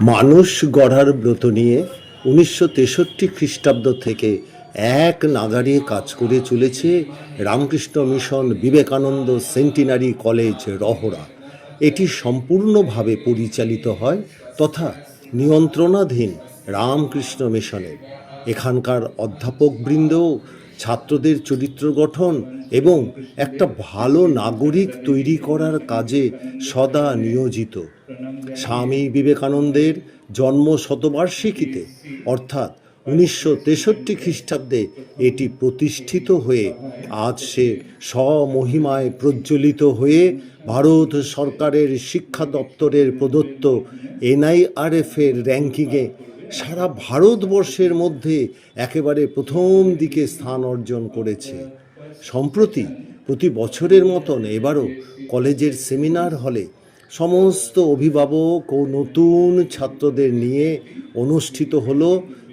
মানুষ গড়ার ব্রত নিয়ে উনিশশো তেষট্টি খ্রিস্টাব্দ থেকে এক নাগারে কাজ করে চলেছে Ramakrishna mission Vivekananda centenary college Rahara এটি সম্পূর্ণভাবে পরিচালিত হয় তথা নিয়ন্ত্রণাধীন রামকৃষ্ণ মিশনের। এখানকার অধ্যাপকবৃন্দও ছাত্রদের চরিত্র গঠন এবং একটা ভালো নাগরিক তৈরি করার কাজে সদা নিয়োজিত। স্বামী বিবেকানন্দের জন্ম শতবার্ষিকীতে অর্থাৎ উনিশশো তেষট্টি খ্রিস্টাব্দে এটি প্রতিষ্ঠিত হয়ে আজ সে স্বমহিমায় প্রজ্বলিত হয়ে ভারত সরকারের শিক্ষা দপ্তরের প্রদত্ত এনআইআরএফের র্যাঙ্কিংয়ে সারা ভারতবর্ষের মধ্যে একেবারে প্রথম দিকে স্থান অর্জন করেছে। সম্প্রতি প্রতি বছরের মতন এবারও কলেজের সেমিনার হলে সমস্ত অভিভাবক ও নতুন ছাত্রদের নিয়ে অনুষ্ঠিত হলো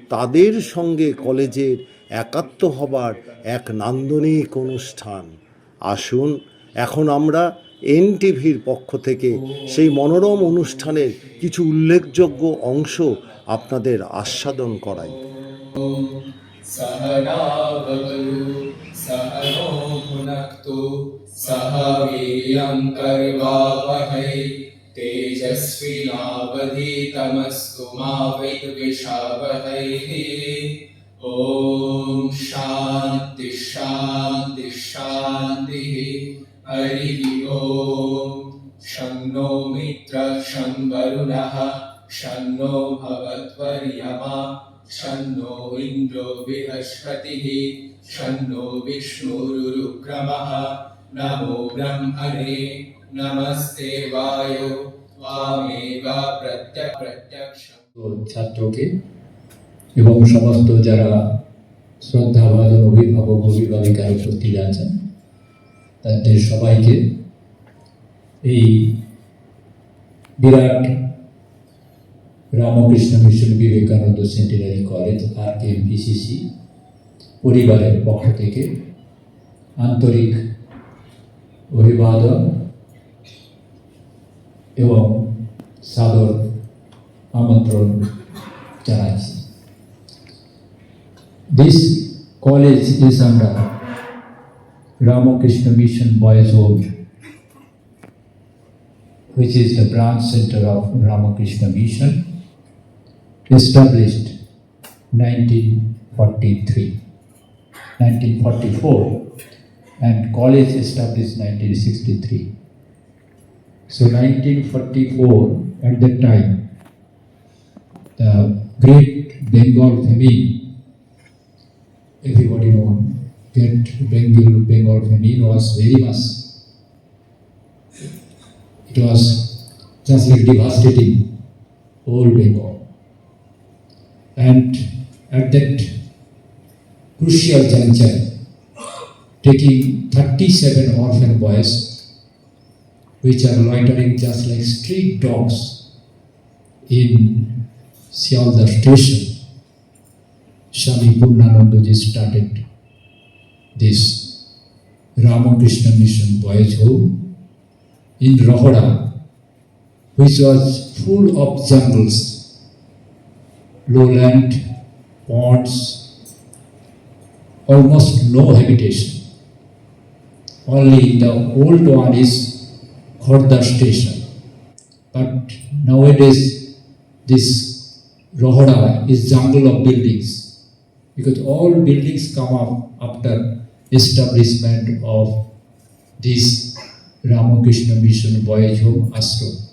তাদের সঙ্গে কলেজের একাত্ম হবার এক নান্দনিক অনুষ্ঠান। আসুন, এখন আমরা এনটিভির পক্ষ থেকে সেই মনোরম অনুষ্ঠানের কিছু উল্লেখযোগ্য অংশ আপনাদের আস্বাদন করাই सहनावतु सहनो भुनक्तु सह वीर्यं कर्वावहै तेजस्विनावधीतमस्तु मा विद्विषावहैः ॐ शान्ति शान्ति शान्तिः हरिः ॐ शं नो मित्रः शं वरुणः शं नो भवद्वर्यमा शन्नो इन्द्रो बृहस्पतिः शन्नो विष्णुरुरुक्रमः नमो ब्रह्मणे नमस्ते वायो त्वामेव प्रत्यक् प्रत्यक्षम् ও ছাত্রকে এবং সমস্ত যারা শ্রদ্ধাভাজন অভিভাবক অভিভাবিকার উপস্থিত আছেন তাদের সবাইকে এই বিরাট Ramakrishna mission Vivekananda centenary college আর কে পিসিসি পরিবারের পক্ষ থেকে আন্তরিক অভিবাদন এবং সাদর আমন্ত্রণ জানাচ্ছি this college is under Ramakrishna mission boys home which is the branch center of Ramakrishna Mission, established 1943, 1944, and college established 1963. So 1944, at that time, the Great Bengal famine, everybody know, Great Bengal, Bengal famine was very much it was just like devastating all Bengal. And at that crucial juncture, taking 37 orphan boys, which are loitering just like street dogs in Sialda station, Swami Purnanandaji started this Ramakrishna Mission Boys Home in Rohora, which was full of jungles, lowland, ponds, almost no habitation. Only the old one is Khorda station. But nowadays, this Rohora is jungle of buildings because all buildings come up after establishment of this Ramakrishna Mission Boys Home Ashram.